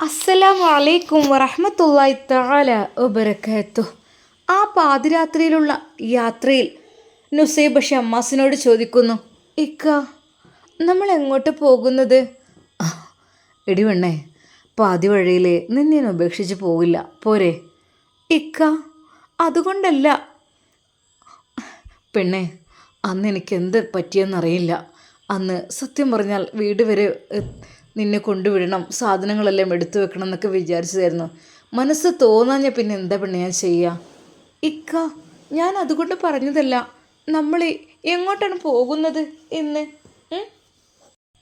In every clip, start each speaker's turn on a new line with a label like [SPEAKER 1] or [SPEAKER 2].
[SPEAKER 1] അസ്സലാമു അലൈക്കും വറഹ്മത്തുള്ളാഹി തആല വബറകാത്തു ആ പാതിരാത്രിയിലുള്ള യാത്രയിൽ നുസൈബ ഷമ്മാസിനോട് ചോദിക്കുന്നു ഇക്ക നമ്മൾ എങ്ങോട്ട് പോകുന്നത്? "ആ, എടി പെണ്ണേ പാതി വഴിയിൽ നിന്നെ ഉപേക്ഷിച്ച് പോവില്ല. പോരെ. ഇക്ക അതുകൊണ്ടല്ല. പെണ്ണെ അന്ന് എനിക്ക് എന്ത് പറ്റിയെന്നറിയില്ല. അന്ന് സത്യം പറഞ്ഞാൽ വീട് വരെ നിന്നെ കൊണ്ടുവിടണം സാധനങ്ങളെല്ലാം എടുത്തു വെക്കണം എന്നൊക്കെ വിചാരിച്ചതായിരുന്നു. മനസ്സ് തോന്നാഞ്ഞ പിന്നെ എന്താ പെണ്ണെ ഞാൻ ചെയ്യുക ഇക്ക ഞാൻ അതുകൊണ്ട് പറഞ്ഞതല്ല. നമ്മൾ എങ്ങോട്ടാണ് പോകുന്നത് ഇന്ന്?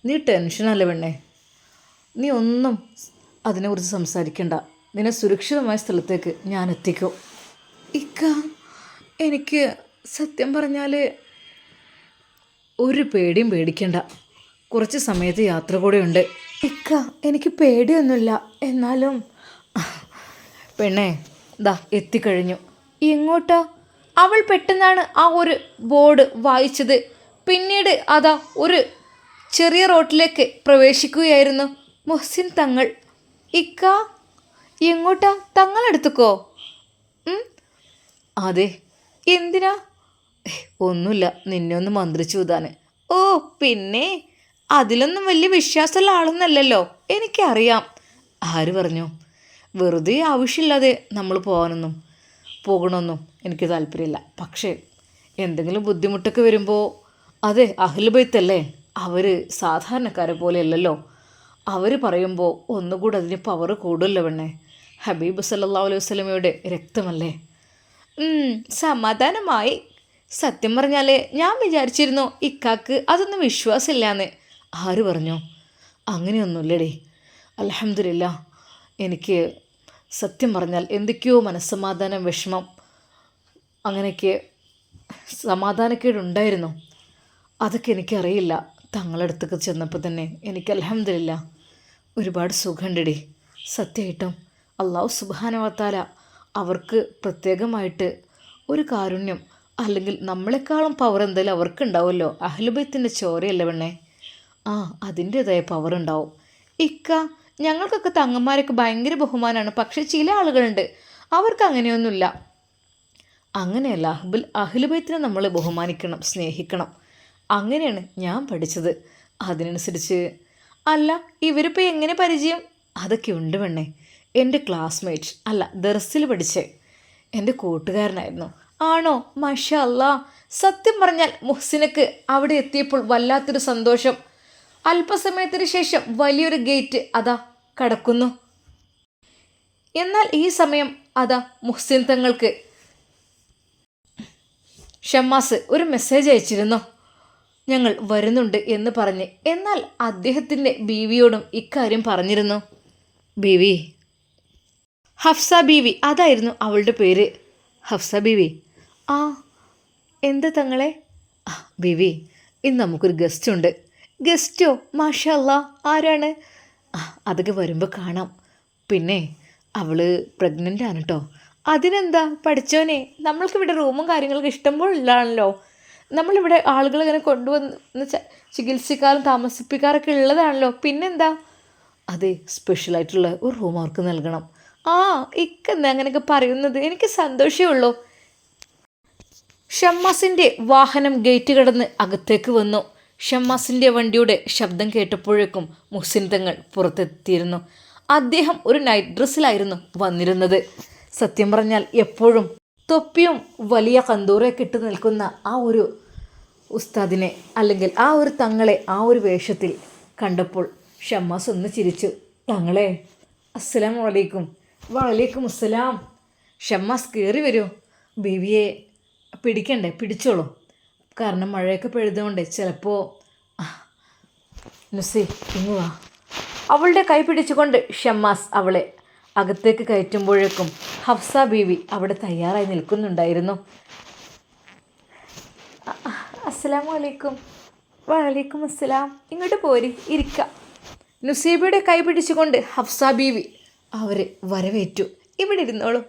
[SPEAKER 1] നീ ടെൻഷനല്ല പെണ്ണെ. നീ ഒന്നും അതിനെക്കുറിച്ച് സംസാരിക്കണ്ട. നിന്നെ സുരക്ഷിതമായ സ്ഥലത്തേക്ക് ഞാൻ എത്തിക്കും. ഇക്ക എനിക്ക് സത്യം പറഞ്ഞാൽ ഒരു പേടിയും പേടിക്കണ്ട. കുറച്ച് സമയത്ത് യാത്ര കൂടെ ഉണ്ട്. ഇക്ക എനിക്ക് പേടിയൊന്നുമില്ല. എന്നാലും പെണ്ണേ ദാ എത്തിക്കഴിഞ്ഞു. എങ്ങോട്ടാ? അവൾ പെട്ടെന്നാണ് ആ ഒരു ബോർഡ് വായിച്ചത്. പിന്നീട് അതാ ഒരു ചെറിയ റോട്ടിലേക്ക് പ്രവേശിക്കുകയായിരുന്നു മൊഹ്സിൻ തങ്ങൾ. ഇക്ക എങ്ങോട്ടാ? തങ്ങളെടുത്തുക്കോ? അതെ. എന്തിനാ? ഒന്നുമില്ല. നിന്നെ ഒന്ന് മന്ത്രിച്ചു വിതാന് ഓ പിന്നെ? അതിലൊന്നും വലിയ വിശ്വാസമുള്ള ആളൊന്നല്ലല്ലോ. എനിക്കറിയാം. ആര് പറഞ്ഞു? വെറുതെ ആവശ്യമില്ലാതെ നമ്മൾ പോകാനൊന്നും പോകണമെന്നും എനിക്ക് താല്പര്യമില്ല. പക്ഷേ എന്തെങ്കിലും ബുദ്ധിമുട്ടൊക്കെ വരുമ്പോൾ അതെ അഹ്ലുബൈത്തല്ലേ അവർ സാധാരണക്കാരെ പോലെയല്ലല്ലോ. അവർ പറയുമ്പോൾ ഒന്നുകൂടെ അതിന് പവർ കൂടുതലല്ലോ പെണ്ണേ. ഹബീബ് സല്ലാ അലൈഹി വസ്ലമയുടെ രക്തമല്ലേ? സമാധാനമായി. സത്യം പറഞ്ഞാൽ ഞാൻ വിചാരിച്ചിരുന്നു ഇക്കാക്ക് അതൊന്നും വിശ്വാസമില്ലാന്ന്. ആര് പറഞ്ഞോ? അങ്ങനെയൊന്നുമില്ലടേ. അലഹമില്ല എനിക്ക് സത്യം പറഞ്ഞാൽ എന്തൊക്കെയോ മനസ്സമാധാനം വിഷമം അങ്ങനെയൊക്കെ സമാധാനക്കേടുണ്ടായിരുന്നു. അതൊക്കെ എനിക്കറിയില്ല. തങ്ങളടുത്തൊക്കെ ചെന്നപ്പോൾ തന്നെ എനിക്ക് അലഹമില്ല ഒരുപാട് സുഖമുണ്ടടി. സത്യമായിട്ടും അള്ളാഹു സുബാനവത്താല അവർക്ക് പ്രത്യേകമായിട്ട് ഒരു കാരുണ്യം അല്ലെങ്കിൽ നമ്മളെക്കാളും പവർ എന്തായാലും അവർക്കുണ്ടാവുമല്ലോ. അഹ്ലുബൈത്തിന്റെ ചോരയല്ലേ പെണ്ണേ. ആ അതിന്റേതായ പവർ ഉണ്ടാവും. ഇക്ക ഞങ്ങൾക്കൊക്കെ തങ്ങന്മാരൊക്കെ ഭയങ്കര ബഹുമാനമാണ് പക്ഷെ ചില ആളുകളുണ്ട്. അവർക്ക് അങ്ങനെയൊന്നുമില്ല. അങ്ങനെയല്ല അഹ്ബുൽ അഹ്ലുബൈത്തിനെ നമ്മൾ ബഹുമാനിക്കണം സ്നേഹിക്കണം. അങ്ങനെയാണ് ഞാൻ പഠിച്ചത്. അതിനനുസരിച്ച് അല്ല ഇവരിപ്പോൾ എങ്ങനെ പരിചയം? അതൊക്കെ ഉണ്ട് പെണ്ണേ. എന്റെ ക്ലാസ്മേറ്റ് അല്ല ദർസിൽ പഠിച്ചേ. എന്റെ കൂട്ടുകാരനായിരുന്നു. ആണോ? മഷ അല്ല സത്യം പറഞ്ഞാൽ മുഹ്സിനക്ക് അവിടെ എത്തിയപ്പോൾ വല്ലാത്തൊരു സന്തോഷം. അല്പസമയത്തിന് ശേഷം വലിയൊരു ഗേറ്റ് അതാ കടക്കുന്നു. എന്നാൽ ഈ സമയം അതാ മുഹ്സിൻ തങ്ങൾക്ക് ഷമ്മാസ് ഒരു മെസ്സേജ് അയച്ചിരുന്നു. ഞങ്ങൾ വരുന്നുണ്ട് എന്ന് പറഞ്ഞ്. എന്നാൽ അദ്ദേഹത്തിന്റെ ബീവിയോടും ഇക്കാര്യം പറഞ്ഞിരുന്നു. ബീവി. ഹഫ്സ ബീവി അതായിരുന്നു അവളുടെ പേര്. ഹഫ്സ ബീവി. ആ എന്ത് തങ്ങളെ? ബീവി ഇന്ന് നമുക്കൊരു ഗസ്റ്റ് ഉണ്ട്. ഗസ്റ്റോ മാഷല്ല ആരാണ്? അതൊക്കെ വരുമ്പോൾ കാണാം. പിന്നെ അവൾ പ്രഗ്നന്റ് ആണ് കേട്ടോ അതിനെന്താ പഠിച്ചോനെ? നമ്മൾക്ക് ഇവിടെ റൂമും കാര്യങ്ങളൊക്കെ ഇഷ്ടംപോലുള്ളതാണല്ലോ. നമ്മളിവിടെ ആളുകൾ ഇങ്ങനെ കൊണ്ടുവന്ന് ചികിത്സിക്കാറും താമസിപ്പിക്കാറൊക്കെ ഉള്ളതാണല്ലോ. പിന്നെന്താ? അതെ സ്പെഷ്യലായിട്ടുള്ള ഒരു റൂം അവർക്ക് നൽകണം. ആ ഇക്കെന്താ അങ്ങനെയൊക്കെ പറയുന്നത്? എനിക്ക് സന്തോഷമേ ഉള്ളൂ. ഷമ്മാസിന്റെ വാഹനം ഗേറ്റ് കടന്ന് അകത്തേക്ക് വന്നു. ഷമ്മാസിന്റെ വണ്ടിയുടെ ശബ്ദം കേട്ടപ്പോഴേക്കും മുഹ്സിൻ തങ്ങൾ പുറത്തെത്തിയിരുന്നു. അദ്ദേഹം ഒരു നൈറ്റ് ഡ്രസ്സിലായിരുന്നു വന്നിരുന്നത്. സത്യം പറഞ്ഞാൽ എപ്പോഴും തൊപ്പിയും വലിയ കന്തൂറയൊക്കെ ഇട്ട് നിൽക്കുന്ന ആ ഒരു ഉസ്താദിനെ അല്ലെങ്കിൽ ആ ഒരു തങ്ങളെ ആ ഒരു വേഷത്തിൽ കണ്ടപ്പോൾ ഷമ്മാസ് ഒന്ന് ചിരിച്ചു. തങ്ങളെ അസ്സലാം വലൈക്കും വലൈക്കും അസ്സലാം. ഷമ്മാസ് കയറി വരൂ. ബീവിയെ പിടിക്കണ്ടേ? പിടിച്ചോളൂ. കാരണം മഴയൊക്കെ പെഴുതുകൊണ്ട് ചിലപ്പോൾ നുസി ഇങ്ങ് വാ. അവളുടെ കൈ പിടിച്ചുകൊണ്ട് ഷമ്മാസ് അവളെ അകത്തേക്ക് കയറ്റുമ്പോഴേക്കും ഹഫ്സ ബീവി അവിടെ തയ്യാറായി നിൽക്കുന്നുണ്ടായിരുന്നു. അസ്സലാമു അലൈക്കും. വലൈക്കും അസ്സലാം. ഇങ്ങോട്ട് പോരി ഇരിക്ക. നുസീബയുടെ കൈ പിടിച്ചുകൊണ്ട് ഹഫ്സ ബീവി അവരെ വരവേറ്റു. ഇവിടെ ഇരുന്നോളൂ.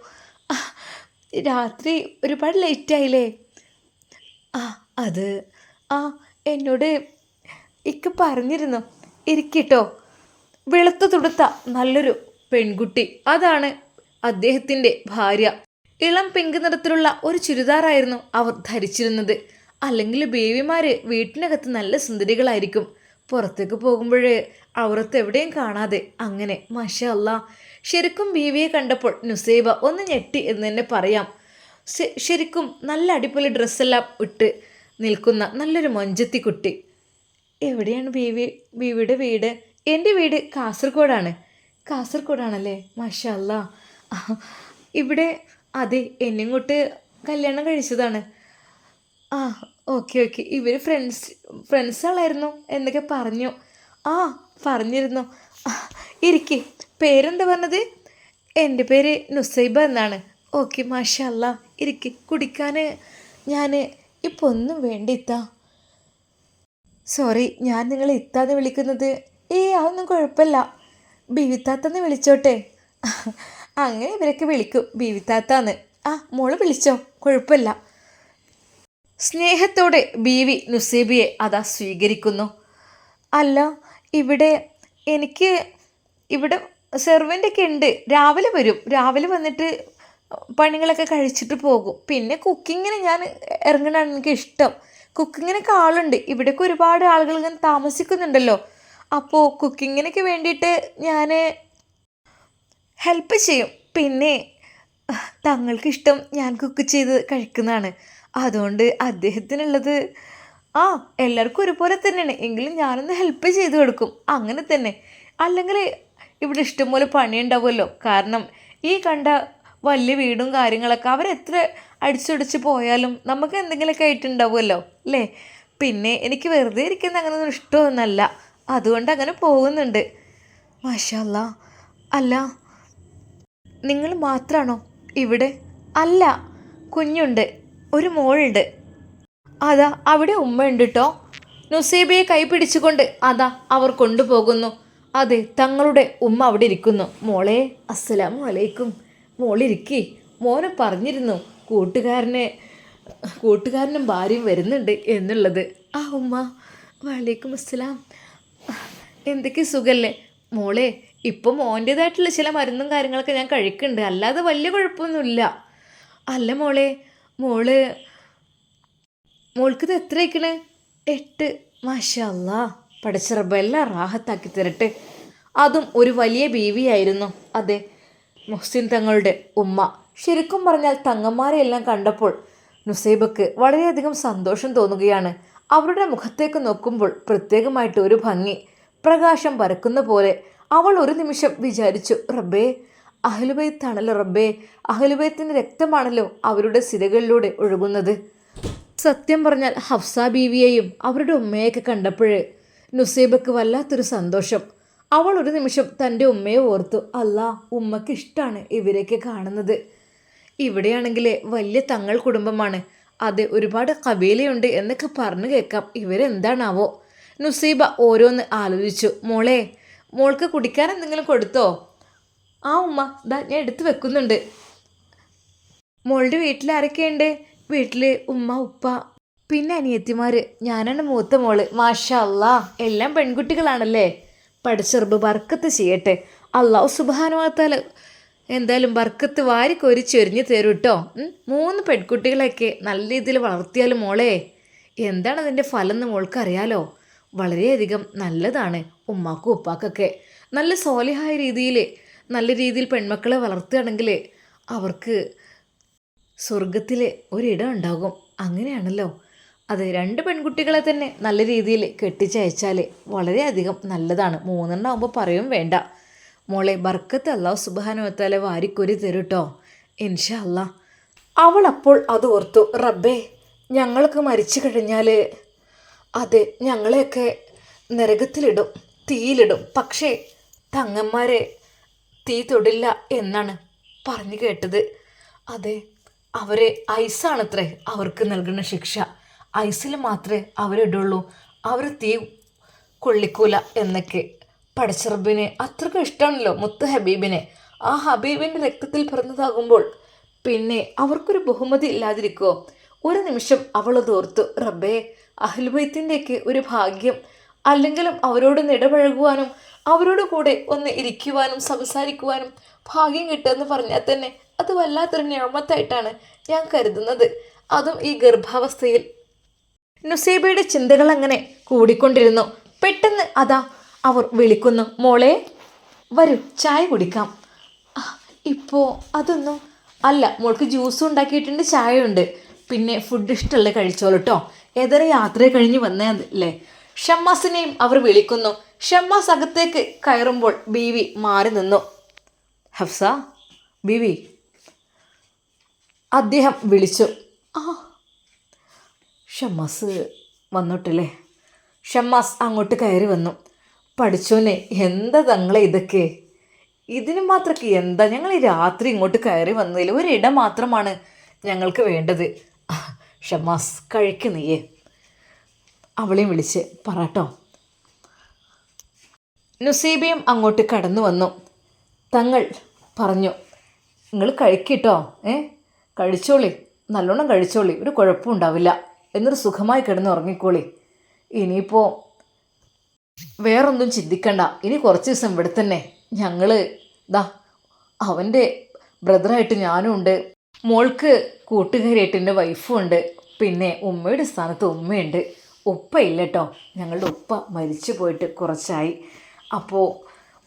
[SPEAKER 1] രാത്രി ഒരുപാട് ലേറ്റായില്ലേ ആ അത്. ആ എന്നോട് ഇക്ക പറഞ്ഞിരുന്നു ഇരിക്കട്ടോ. വെളുത്ത തുടുത്ത നല്ലൊരു പെൺകുട്ടി. അതാണ് അദ്ദേഹത്തിന്റെ ഭാര്യ. ഇളം പിങ്ക് നിറത്തിലുള്ള ഒരു ചുരിദാറായിരുന്നു അവർ ധരിച്ചിരുന്നത്. അല്ലെങ്കിൽ ബേബിമാർ വീട്ടിനകത്ത് നല്ല സുന്ദരികളായിരിക്കും. പുറത്തേക്ക് പോകുമ്പോൾ അവർത്ത് എവിടെയും കാണാതെ അങ്ങനെ മഷ അല്ല ശരിക്കും ബീവിയെ കണ്ടപ്പോൾ നുസൈബ ഒന്ന് ഞെട്ടി എന്ന് തന്നെ പറയാം. ശരിക്കും നല്ല അടിപൊളി ഡ്രസ്സെല്ലാം ഇട്ട് നിൽക്കുന്ന നല്ലൊരു മൊഞ്ചത്തിക്കുട്ടി. എവിടെയാണ് ബീവി? ബീവിയുടെ വീട്? എന്റെ വീട് കാസർഗോഡാണ്. കാസർഗോഡാണല്ലേ? മഷല്ല ഇവിടെ അതെ എന്നിങ്ങോട്ട് കല്യാണം കഴിച്ചതാണ്. ആ ഓക്കെ ഓക്കെ. ഇവർ ഫ്രണ്ട്സ് ഫ്രണ്ട്സുകളായിരുന്നു എന്നൊക്കെ പറഞ്ഞു. ആ പറഞ്ഞിരുന്നു. ഇരിക്കേ. പേരെന്താ പറഞ്ഞത്? എന്റെ പേര് നുസൈബ എന്നാണ്. ഓക്കെ മാഷല്ല ഇരിക്ക്. കുടിക്കാൻ ഞാൻ ഇപ്പോൾ ഒന്നും വേണ്ട ഇത്താ. സോറി ഞാൻ നിങ്ങളെ ഇത്താന്ന് വിളിക്കുന്നത്. ഏ അതൊന്നും കുഴപ്പമില്ല. ബീവിത്താത്തെന്ന് വിളിച്ചോട്ടെ. അങ്ങനെ ഇവരൊക്കെ വിളിക്കും. ബീവിത്താത്താന്ന്. ആ മോൾ വിളിച്ചോ? കുഴപ്പമില്ല. സ്നേഹത്തോടെ ബീവി നുസീബിയെ അതാ സ്വീകരിക്കുന്നു. അല്ല ഇവിടെ എനിക്ക് ഇവിടെ സെർവന്റൊക്കെ ഉണ്ട്. രാവിലെ വരും. രാവിലെ വന്നിട്ട് പണികളൊക്കെ കഴിച്ചിട്ട് പോകും. പിന്നെ കുക്കിങ്ങിന് ഞാൻ ഇറങ്ങണതാണ് എനിക്ക് ഇഷ്ടം കുക്കിങ്ങിനൊക്കെ ആളുണ്ട്. ഇവിടെയൊക്കെ ഒരുപാട് ആളുകൾ ഇങ്ങനെ താമസിക്കുന്നുണ്ടല്ലോ. അപ്പോൾ കുക്കിങ്ങിനൊക്കെ വേണ്ടിയിട്ട് ഞാൻ ഹെൽപ്പ് ചെയ്യും. പിന്നെ തങ്ങൾക്കിഷ്ടം ഞാൻ കുക്ക് ചെയ്ത് കഴിക്കുന്നതാണ്. അതുകൊണ്ട് അദ്ദേഹത്തിനുള്ളത് ആ എല്ലാവർക്കും ഒരുപോലെ തന്നെയാണ്. എങ്കിലും ഞാനൊന്ന് ഹെൽപ്പ് ചെയ്ത് കൊടുക്കും. അങ്ങനെ തന്നെ. അല്ലെങ്കിൽ ഇവിടെ ഇഷ്ടംപോലെ പണിയുണ്ടാവുമല്ലോ. കാരണം ഈ കണ്ട വലിയ വീടും കാര്യങ്ങളൊക്കെ അവരെത്ര അടിച്ചൊടിച്ച് പോയാലും നമുക്ക് എന്തെങ്കിലുമൊക്കെ ആയിട്ടുണ്ടാവുമല്ലോ അല്ലേ? പിന്നെ എനിക്ക് വെറുതെ ഇരിക്കുന്ന അങ്ങനെയൊന്നും ഇഷ്ടമൊന്നുമല്ല. അതുകൊണ്ട് അങ്ങനെ പോകുന്നുണ്ട്. മാഷല്ല അല്ല നിങ്ങൾ മാത്രമാണോ ഇവിടെ? അല്ല കുഞ്ഞുണ്ട് ഒരു മോളുണ്ട്. അതാ അവിടെ ഉമ്മയുണ്ട് കേട്ടോ നുസൈബയെ കൈ പിടിച്ചുകൊണ്ട് അതാ അവർ കൊണ്ടുപോകുന്നു. അതെ തങ്ങളുടെ ഉമ്മ അവിടെ ഇരിക്കുന്നു. മോളെ അസ്സലാമു അലൈക്കും. മോളിരിക്കി. മോനെ പറഞ്ഞിരുന്നു കൂട്ടുകാരനെ കൂട്ടുകാരനും ഭാര്യയും വരുന്നുണ്ട് എന്നുള്ളത്. ആ ഉമ്മ. വലൈക്കും അസ്സലാം. എന്തൊക്കെ സുഖല്ലേ? മോളെ ഇപ്പം മോന്റേതായിട്ടുള്ള ചില മരുന്നും കാര്യങ്ങളൊക്കെ ഞാൻ കഴിക്കുന്നുണ്ട്. അല്ലാതെ വലിയ കുഴപ്പമൊന്നുമില്ല. അല്ല മോളെ മോൾ മോൾക്കിത് എത്ര അയക്കണേ എട്ട് മാഷല്ല പടച്ചിറബെല്ലാം റാഹത്താക്കി തരട്ടെ. അതും ഒരു വലിയ ബീവിയായിരുന്നു അതെ മുഹ്സിൻ തങ്ങളുടെ ഉമ്മ. ശരിക്കും പറഞ്ഞാൽ തങ്ങന്മാരെ എല്ലാം കണ്ടപ്പോൾ നുസൈബക്ക് വളരെയധികം സന്തോഷം തോന്നുകയാണ്. അവരുടെ മുഖത്തേക്ക് നോക്കുമ്പോൾ പ്രത്യേകമായിട്ട് ഒരു ഭംഗി പ്രകാശം പരക്കുന്ന പോലെ. അവൾ ഒരു നിമിഷം വിചാരിച്ചു റബ്ബേ അഹ്ലുബൈത്താണല്ലോ റബ്ബേ അഹ്ലുബൈത്തിന്റെ രക്തമാണല്ലോ അവരുടെ സിരകളിലൂടെ ഒഴുകുന്നത്. സത്യം പറഞ്ഞാൽ ഹഫ്സ ബീവിയെയും അവരുടെ ഉമ്മയൊക്കെ കണ്ടപ്പോഴേ നുസൈബക്ക് വല്ലാത്തൊരു സന്തോഷം. അവൾ ഒരു നിമിഷം തന്റെ ഉമ്മയെ ഓർത്തു അല്ല ഉമ്മയ്ക്ക് ഇവരെയൊക്കെ കാണുന്നത്. ഇവിടെയാണെങ്കിൽ വലിയ തങ്ങൾ കുടുംബമാണ്. അത് ഒരുപാട് കബീലയുണ്ട് എന്നൊക്കെ പറഞ്ഞു കേൾക്കാം. ഇവരെന്താണാവോ? നുസീബ ഓരോന്ന് ആലോചിച്ചു. മോളെ മോൾക്ക് കുടിക്കാൻ എന്തെങ്കിലും കൊടുത്തോ? ആ ഉമ്മ ദാ ഞാൻ എടുത്തു വെക്കുന്നുണ്ട്. മോളുടെ വീട്ടിൽ ആരൊക്കെയുണ്ട്? വീട്ടിൽ ഉമ്മ ഉപ്പ പിന്നെ അനിയത്തിമാർ ഞാനാണ് മൂത്ത മോൾ. മാഷ അല്ലാ എല്ലാം പെൺകുട്ടികളാണല്ലേ? പഠിച്ചെറുമ്പ് ബർക്കത്ത് ചെയ്യട്ടെ. അള്ളാഹു സുബാനുവാത്താൽ എന്തായാലും ബർക്കത്ത് വാരി ചൊരിഞ്ഞ് തരും കേട്ടോ മൂന്ന് പെൺകുട്ടികളെയൊക്കെ നല്ല രീതിയിൽ വളർത്തിയാൽ മോളെ. എന്താണ് അതിന്റെ ഫലം എന്ന് മോൾക്ക് അറിയാലോ വളരെയധികം നല്ലതാണ് ഉമ്മാക്കും ഉപ്പാക്കൊക്കെ. നല്ല സോലിഹായ രീതിയിൽ നല്ല രീതിയിൽ പെൺമക്കളെ വളർത്തുകയാണെങ്കിൽ അവർക്ക് സ്വർഗത്തിൽ ഒരിടം ഉണ്ടാകും. അങ്ങനെയാണല്ലോ. അതെ രണ്ട് പെൺകുട്ടികളെ തന്നെ നല്ല രീതിയിൽ കെട്ടിച്ചയച്ചാൽ വളരെയധികം നല്ലതാണ്. മൂന്നെണ്ണം ആകുമ്പോൾ പറയും വേണ്ട. മോളെ ബർക്കത്ത് അള്ളാഹു സുബാനുവത്താലെ വാരിക്കൊരി തരും തരൂട്ടോ ഇൻഷാ അല്ലാ അവൾ അപ്പോൾ അത് ഓർത്തു റബ്ബേ ഞങ്ങൾക്ക് മരിച്ചു കഴിഞ്ഞാൽ അതെ ഞങ്ങളെയൊക്കെ നരകത്തിലിടും തീയിലിടും. പക്ഷേ തങ്ങന്മാരെ തീ തൊടില്ല എന്നാണ് പറഞ്ഞു കേട്ടത്. അതെ അവരെ ഐസാണത്രേ അവർക്ക് നൽകുന്ന ശിക്ഷ. ഐസിൽ മാത്രമേ അവരിടുള്ളൂ. അവർ തീ കൊള്ളിക്കൂല എന്നൊക്കെ. പടച്ചറബിനെ അത്രക്കും ഇഷ്ടമാണല്ലോ മുത്ത് ഹബീബിനെ. ആ ഹബീബിന്റെ രക്തത്തിൽ പിറന്നതാകുമ്പോൾ പിന്നെ അവർക്കൊരു ബഹുമതി ഇല്ലാതിരിക്കുമോ ഒരു നിമിഷം അവൾ തോർത്തു റബ്ബേ അഹ്ലുബൈത്തിന്റെയൊക്കെ ഒരു ഭാഗ്യം. അല്ലെങ്കിലും അവരോട് ഇടപഴകുവാനും അവരോട് കൂടെ ഒന്ന് ഇരിക്കുവാനും സംസാരിക്കുവാനും ഭാഗ്യം കിട്ടുമെന്ന് പറഞ്ഞാൽ തന്നെ അത് വല്ലാത്തൊരു ഞാമത്തായിട്ടാണ് ഞാൻ കരുതുന്നത്. അതും ഈ ഗർഭാവസ്ഥയിൽ നുസൈബയുടെ ചിന്തകൾ അങ്ങനെ കൂടിക്കൊണ്ടിരുന്നു. പെട്ടെന്ന് അതാ അവർ വിളിക്കുന്നു. മോളെ വരൂ ചായ കുടിക്കാം. ഇപ്പോൾ ഇപ്പോ അതൊന്നും അല്ല. മോൾക്ക് ജ്യൂസ് ഉണ്ടാക്കിയിട്ടുണ്ട് ചായയുണ്ട് പിന്നെ ഫുഡ് ഇഷ്ടമല്ലേ കഴിച്ചോളൂ കേട്ടോ ഏതൊരു യാത്ര കഴിഞ്ഞ് വന്നതല്ലേ ഷമ്മാസിനെയും അവർ വിളിക്കുന്നു. ഷമ്മാസ് അകത്തേക്ക് കയറുമ്പോൾ ബീവി മാറി നിന്നു. ഹഫ്സ ബീവി അദ്ദേഹം വിളിച്ചു. ആ ഷമ്മാസ് വന്നിട്ടില്ലേ? ഷമ്മാസ് അങ്ങോട്ട് കയറി വന്നു. പഠിച്ചോനെ എന്താ തങ്ങളെ ഇതൊക്കെ? ഇതിന് മാത്രമൊക്കെ എന്താ ഞങ്ങൾ ഈ രാത്രി ഇങ്ങോട്ട് കയറി വന്നതിൽ ഒരിടം മാത്രമാണ് ഞങ്ങൾക്ക് വേണ്ടത്. ഷമ്മാസ് കഴിക്ക് അവളെയും വിളിച്ച് പറട്ടോ. നുസീബയും അങ്ങോട്ട് കടന്നു വന്നു. തങ്ങൾ പറഞ്ഞു നിങ്ങൾ കഴിക്കിട്ടോ ഏ? കഴിച്ചോളി. നല്ലോണം കഴിച്ചോളി. ഒരു കുഴപ്പവും എന്നൊരു സുഖമായി കിടന്ന് ഉറങ്ങിക്കോളി. ഇനിയിപ്പോൾ വേറൊന്നും ചിന്തിക്കണ്ട. ഇനി കുറച്ച് ദിവസം ഇവിടെ തന്നെ. ഞങ്ങൾ ദാ അവന്റെ ബ്രദറായിട്ട് ഞാനും ഉണ്ട്. മോൾക്ക് കൂട്ടുകാരിയായിട്ട് എന്റെ വൈഫും ഉണ്ട്. പിന്നെ ഉമ്മയുടെ സ്ഥാനത്ത് ഉമ്മയുണ്ട്. ഉപ്പ ഇല്ല കേട്ടോ ഞങ്ങളുടെ ഉപ്പ മരിച്ചു പോയിട്ട് കുറച്ചായി. അപ്പോൾ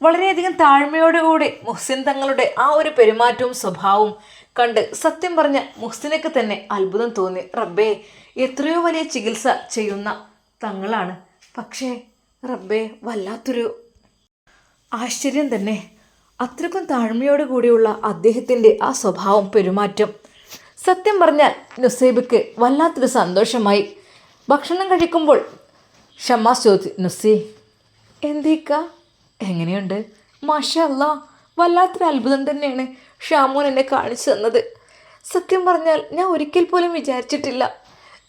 [SPEAKER 1] വളരെയധികം താഴ്മയോടുകൂടി മുഹ്സിൻ തങ്ങളുടെ ആ ഒരു പെരുമാറ്റവും സ്വഭാവവും കണ്ട് സത്യം പറഞ്ഞ മുഹ്സിനക്ക് തന്നെ അത്ഭുതം തോന്നി. റബ്ബേ എത്രയോ വലിയ ചികിത്സ ചെയ്യുന്ന തങ്ങളാണ്. പക്ഷേ റബ്ബേ വല്ലാത്തൊരു ആശ്ചര്യം തന്നെ. അത്രക്കും താഴ്മയോട് കൂടിയുള്ള അദ്ദേഹത്തിന്റെ ആ സ്വഭാവം പെരുമാറ്റം. സത്യം പറഞ്ഞാൽ നുസൈബിക്ക് വല്ലാത്തൊരു സന്തോഷമായി. ഭക്ഷണം കഴിക്കുമ്പോൾ ഷമാ ചോദിച്ചു നുസി എന്തേക്ക? എങ്ങനെയുണ്ട്? മാഷ അല്ല വല്ലാത്തൊരു അത്ഭുതം തന്നെയാണ്. ഷാമോൻ എന്നെ കാണിച്ചു തന്നത്. സത്യം പറഞ്ഞാൽ ഞാൻ ഒരിക്കൽ പോലും വിചാരിച്ചിട്ടില്ല.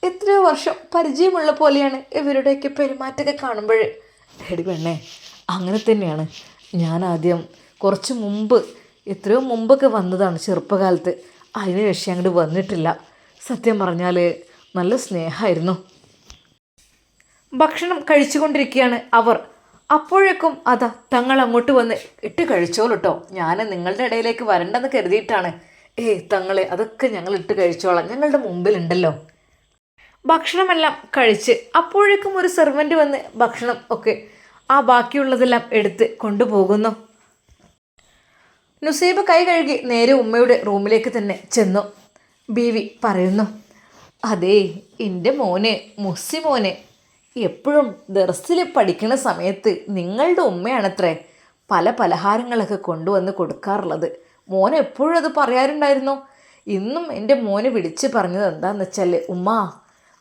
[SPEAKER 1] എത്രയോ വർഷം പരിചയമുള്ള പോലെയാണ് ഇവരുടെയൊക്കെ പെരുമാറ്റമൊക്കെ കാണുമ്പോൾ. എടി പെണ്ണേ അങ്ങനെ തന്നെയാണ്. ഞാൻ ആദ്യം കുറച്ച് മുമ്പ് എത്രയോ മുമ്പൊക്കെ വന്നതാണ് ചെറുപ്പകാലത്ത്. അതിന് ശേഷം അങ്ങോട്ട് വന്നിട്ടില്ല. സത്യം പറഞ്ഞാൽ നല്ല സ്നേഹമായിരുന്നു. ഭക്ഷണം കഴിച്ചുകൊണ്ടിരിക്കുകയാണ് അവർ. അപ്പോഴേക്കും അതാ തങ്ങൾ അങ്ങോട്ട് വന്ന് ഇട്ട് കഴിച്ചോളൂ കേട്ടോ ഞാൻ നിങ്ങളുടെ ഇടയിലേക്ക് വരണ്ടെന്ന് കരുതിയിട്ടാണ്. ഏയ് തങ്ങളെ അതൊക്കെ ഞങ്ങൾ ഇട്ട് കഴിച്ചോളാം. ഞങ്ങളുടെ മുമ്പിലുണ്ടല്ലോ. ഭക്ഷണമെല്ലാം കഴിച്ച് അപ്പോഴേക്കും ഒരു സെർവന്റ് വന്ന് ഭക്ഷണം ഒക്കെ ആ ബാക്കിയുള്ളതെല്ലാം എടുത്ത് കൊണ്ടുപോകുന്നു. നുസൈബ് കൈ കഴുകി നേരെ ഉമ്മയുടെ റൂമിലേക്ക് തന്നെ ചെന്നു. ബീവി പറയുന്നു അതേ എന്റെ മോനെ മുസ്സി മോനെ എപ്പോഴും ദർസിൽ പഠിക്കുന്ന സമയത്ത് നിങ്ങളുടെ ഉമ്മയാണത്രേ പല പലഹാരങ്ങളൊക്കെ കൊണ്ടുവന്ന് കൊടുക്കാറുള്ളത്. മോൻ എപ്പോഴും അത് പറയാറുണ്ടായിരുന്നു. ഇന്നും എന്റെ മോന് വിളിച്ച് പറഞ്ഞത് എന്താണെന്ന് വെച്ചാൽ ഉമ്മ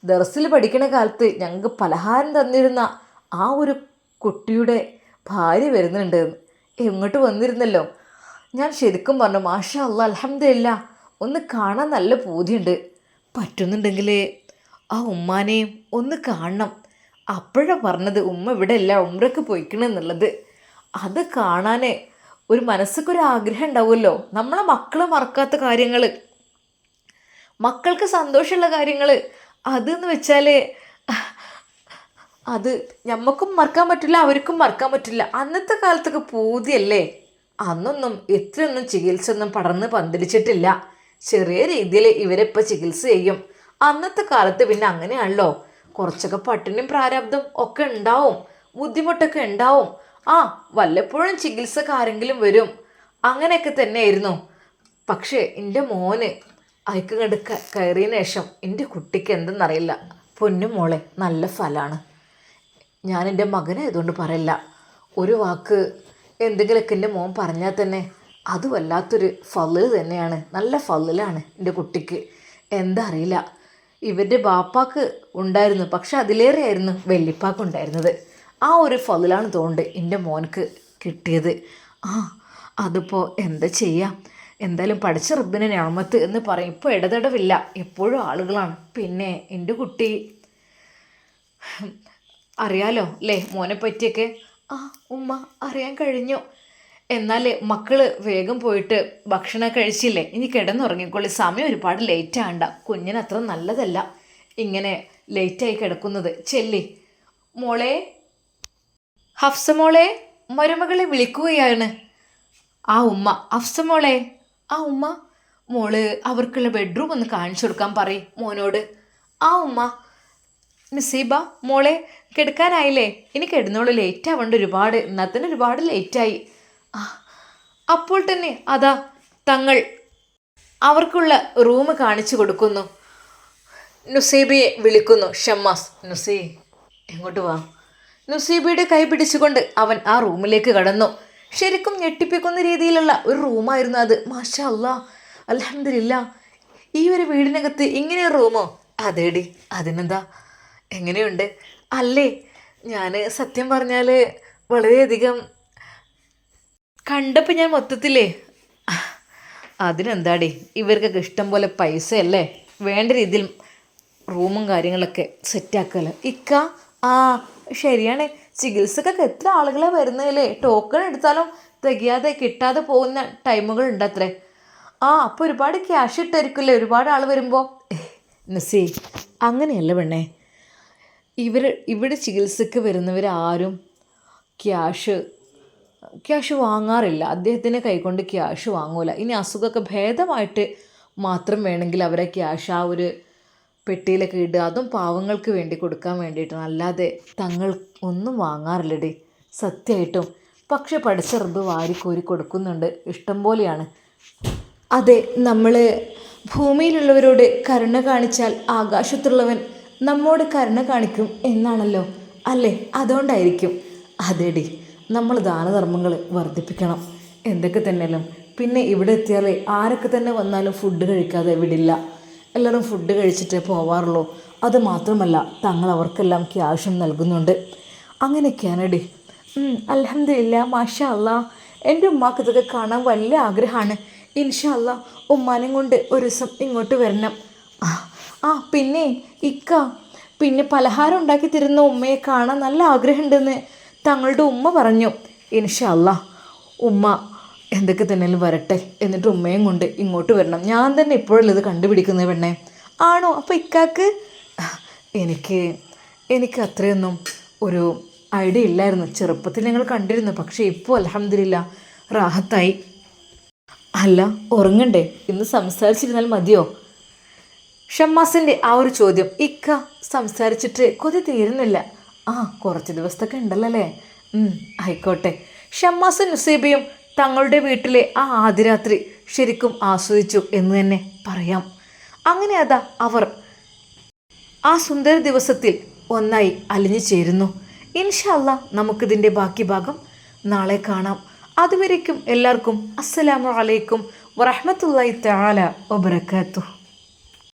[SPEAKER 1] ദർസിൽ പഠിക്കുന്ന കാലത്ത് ഞങ്ങൾക്ക് പലഹാരം തന്നിരുന്ന ആ ഒരു കുട്ടിയുടെ ഭാര്യ വരുന്നുണ്ട്. എങ്ങോട്ട് വന്നിരുന്നല്ലോ? ഞാൻ ശരിക്കും പറഞ്ഞു മാഷാ അല്ല അലഹമില്ല ഒന്ന് കാണാൻ നല്ല പൂതിയുണ്ട്. പറ്റുന്നുണ്ടെങ്കിൽ ആ ഉമ്മാനെയും ഒന്ന് കാണണം. അപ്പോഴാണ് പറഞ്ഞത് ഉമ്മ ഇവിടെ അല്ല ഉമ്രക്ക് പോയിക്കണെന്നുള്ളത് അത് കാണാൻ ഒരു മനസ്സൊക്കെ ആഗ്രഹം ഉണ്ടാവുമല്ലോ. നമ്മളെ മക്കളെ മറക്കാത്ത കാര്യങ്ങൾ മക്കൾക്ക് സന്തോഷമുള്ള കാര്യങ്ങൾ അതെന്ന് വെച്ചാൽ അത് നമുക്കും മറക്കാൻ പറ്റില്ല അവർക്കും മറക്കാൻ പറ്റില്ല. അന്നത്തെ കാലത്തൊക്കെ പൂതിയല്ലേ? അന്നൊന്നും ഇത്രയൊന്നും ചികിത്സ ഒന്നും പടർന്ന് പന്തലിച്ചിട്ടില്ല. ചെറിയ രീതിയിൽ ഇവരിപ്പോൾ ചികിത്സ ചെയ്യും. അന്നത്തെ കാലത്ത് പിന്നെ അങ്ങനെയാണല്ലോ. കുറച്ചൊക്കെ പട്ടിണിയും പ്രാരാബ്ദം ഒക്കെ ഉണ്ടാവും. ബുദ്ധിമുട്ടൊക്കെ ഉണ്ടാവും. ആ വല്ലപ്പോഴും ചികിത്സക്ക് ആരെങ്കിലും വരും. അങ്ങനെയൊക്കെ തന്നെയായിരുന്നു. പക്ഷേ എന്റെ മോന് അയക്ക് കണ്ട് കയറിയ ശേഷം എന്റെ കുട്ടിക്ക് എന്തെന്നറിയില്ല. പൊന്നു മോളെ നല്ല ഫലമാണ് ഞാൻ എന്റെ മകനെ ഇതുകൊണ്ട് പറയില്ല. ഒരു വാക്ക് എന്തെങ്കിലുമൊക്കെ എന്റെ മോൻ പറഞ്ഞാൽ തന്നെ അത് വല്ലാത്തൊരു തന്നെയാണ്. നല്ല ഫലിലാണ് എന്റെ കുട്ടിക്ക്. എന്താ അറിയില്ല. ഇവരുടെ ബാപ്പാക്ക് ഉണ്ടായിരുന്നു. പക്ഷെ അതിലേറെയായിരുന്നു വല്യപ്പാക്ക് ഉണ്ടായിരുന്നത്. ആ ഒരു ഫലിലാണ് തോണ്ട് എന്റെ മോനക്ക് കിട്ടിയത്. ആ അതിപ്പോൾ എന്താ ചെയ്യാം? എന്തായാലും പഠിച്ച റബ്ബിനെ ഞാമത്ത് എന്ന് പറയും. ഇപ്പോൾ ഇടതടവില്ല. എപ്പോഴും ആളുകളാണ്. പിന്നെ എന്റെ കുട്ടി അറിയാലോ അല്ലേ മോനെ പറ്റിയൊക്കെ ആ ഉമ്മ അറിയാൻ കഴിഞ്ഞു. എന്നാൽ മക്കൾ വേഗം പോയിട്ട് ഭക്ഷണം കഴിച്ചില്ലേ? ഇനി കിടന്നുറങ്ങിക്കോളി. സമയം ഒരുപാട് ലേറ്റ് ആണ്ട കുഞ്ഞിന് അത്ര നല്ലതല്ല ഇങ്ങനെ ലേറ്റായി കിടക്കുന്നത്. ചെല്ലി. മോളെ. ഹഫ്സ മോളെ മരുമകളെ വിളിക്കുകയാണ്. ആ ഉമ്മ. ഹഫ്സമോളെ ആ ഉമ്മ. മോൾ അവർക്കുള്ള ബെഡ്റൂം ഒന്ന് കാണിച്ചു കൊടുക്കാൻ പറ മോനോട്. ആ ഉമ്മ. നസീബ മോളെ കിടക്കാനായില്ലേ? ഇനി കിടന്നോളൂ. ലേറ്റ് ആവേണ്ട ഒരുപാട്. ഇന്നത്തിന് ഒരുപാട് ലേറ്റായി അപ്പോൾ തന്നെ അതാ തങ്ങൾ അവർക്കുള്ള റൂം കാണിച്ചു കൊടുക്കുന്നു. നുസീബയെ വിളിക്കുന്നു ഷമ്മാസ്. നുസീ എങ്ങോട്ട് വാ? നുസീബയുടെ കൈ പിടിച്ചുകൊണ്ട് അവൻ ആ റൂമിലേക്ക് കടന്നു. ശരിക്കും ഞെട്ടിപ്പിക്കുന്ന രീതിയിലുള്ള ഒരു റൂമായിരുന്നു അത്. മാഷ അല്ലാ അലഹമില്ല ഈ ഒരു വീടിനകത്ത് ഇങ്ങനെ റൂമോ? അതേടി അതിനെന്താ? എങ്ങനെയുണ്ട്? അല്ലേ ഞാൻ സത്യം പറഞ്ഞാൽ വളരെയധികം കണ്ടപ്പോൾ ഞാൻ മൊത്തത്തിലേ അതിനെന്താടി? ഇവർക്കൊക്കെ ഇഷ്ടം പോലെ പൈസ അല്ലേ വേണ്ട രീതിയിൽ റൂമും കാര്യങ്ങളൊക്കെ സെറ്റാക്കല്ലോ ഇക്ക ആ ശരിയാണ്. ചികിത്സക്കൊക്കെ എത്ര ആളുകളെ വരുന്നതല്ലേ ടോക്കൺ എടുത്താലും തികയാതെ കിട്ടാതെ പോകുന്ന ടൈമുകൾ ഉണ്ടത്രേ ആ അപ്പോൾ ഒരുപാട് ക്യാഷ് ഇട്ടായിരിക്കില്ലേ ഒരുപാട് ആൾ വരുമ്പോൾ നസി അങ്ങനെയല്ല പെണ്ണേ. ഇവർ ഇവിടെ ചികിത്സക്ക് വരുന്നവരാരും ക്യാഷ് ക്യാഷ് വാങ്ങാറില്ല. അദ്ദേഹത്തിന്റെ കൈകൊണ്ട് ക്യാഷ് വാങ്ങൂല. ഇനി അസുഖമൊക്കെ ഭേദമായിട്ട് മാത്രം വേണമെങ്കിൽ അവരെ ക്യാഷ് ആ ഒരു പെട്ടിയിലൊക്കെ ഇടുക. അതും പാവങ്ങൾക്ക് വേണ്ടി കൊടുക്കാൻ വേണ്ടിയിട്ടാണ്. അല്ലാതെ തങ്ങൾ ഒന്നും വാങ്ങാറില്ലടി. സത്യമായിട്ടും. പക്ഷെ പഠിച്ച റബ്ബ് വാരിക്കോരി കൊടുക്കുന്നുണ്ട്. ഇഷ്ടം പോലെയാണ്. അതെ നമ്മൾ ഭൂമിയിലുള്ളവരോട് കരുണ കാണിച്ചാൽ ആകാശത്തുള്ളവൻ നമ്മോട് കരുണ കാണിക്കും എന്നാണല്ലോ? അല്ലേ? അതുകൊണ്ടായിരിക്കും. അതെടി. നമ്മൾ ദാനധർമ്മങ്ങൾ വർദ്ധിപ്പിക്കണം. എന്തൊക്കെ തന്നെയല്ലോ പിന്നെ ഇവിടെ എത്തിയാൽ ആരൊക്കെ തന്നെ വന്നാലും ഫുഡ് കഴിക്കാതെ വിടില്ല. എല്ലാവരും ഫുഡ് കഴിച്ചിട്ടേ പോവാറുള്ളൂ. അത് മാത്രമല്ല തങ്ങൾ അവർക്കെല്ലാം ക്യാഷും നൽകുന്നുണ്ട്. അങ്ങനെയൊക്കെയാണെടി. അലഹമില്ല മാഷാ എന്റെ ഉമ്മാക്ക് ഇതൊക്കെ കാണാൻ വലിയ ആഗ്രഹമാണ്. ഇൻഷല്ല ഉമ്മാനും കൊണ്ട് ഒരു ദിവസം ഇങ്ങോട്ട് വരണം. ആ പിന്നെ ഇക്ക. പിന്നെ പലഹാരം ഉണ്ടാക്കി തരുന്ന ഉമ്മയെ കാണാൻ നല്ല ആഗ്രഹമുണ്ടെന്ന്. തങ്ങളുടെ ഉമ്മ പറഞ്ഞു ഇൻഷാ അല്ലാ ഉമ്മ എന്തൊക്കെ തന്നെയാലും വരട്ടെ എന്നിട്ട് ഉമ്മയും കൊണ്ട് ഇങ്ങോട്ട് വരണം. ഞാൻ തന്നെ ഇപ്പോഴല്ല ഇത് കണ്ടുപിടിക്കുന്നത് പെണ്ണേ. ആണോ? അപ്പോൾ ഇക്കാക്ക് എനിക്ക് എനിക്ക് അത്രയൊന്നും ഒരു ഐഡിയ ഇല്ലായിരുന്നു. ചെറുപ്പത്തിൽ ഞങ്ങൾ കണ്ടിരുന്നു. പക്ഷേ ഇപ്പോൾ അലഹമില്ല റാഹത്തായി. അല്ല ഉറങ്ങണ്ടേ? ഇന്ന് സംസാരിച്ചിരുന്നാൽ മതിയോ? ഷമ്മാസിന്റെ ആ ഒരു ചോദ്യം ഇക്ക സംസാരിച്ചിട്ട് കൊതി തീരുന്നില്ല. ആ കുറച്ച് ദിവസത്തൊക്കെ ഉണ്ടല്ലോ അല്ലേ ആയിക്കോട്ടെ. ഷമ്മാസും നുസീബിയും തങ്ങളുടെ വീട്ടിലെ ആ ആദ്യരാത്രി ശരിക്കും ആസ്വദിച്ചു എന്ന് തന്നെ പറയാം. അങ്ങനെ അതാ അവർ ആ സുന്ദര ദിവസത്തിൽ ഒന്നായി അലിഞ്ഞു ചേരുന്നു. ഇൻഷല്ല നമുക്കിതിന്റെ ബാക്കി ഭാഗം നാളെ കാണാം. അതുവരേക്കും എല്ലാവർക്കും അസ്സലാമു അലൈക്കും വറഹ്മത്തുള്ളാഹി തആല വബറകാതുഹു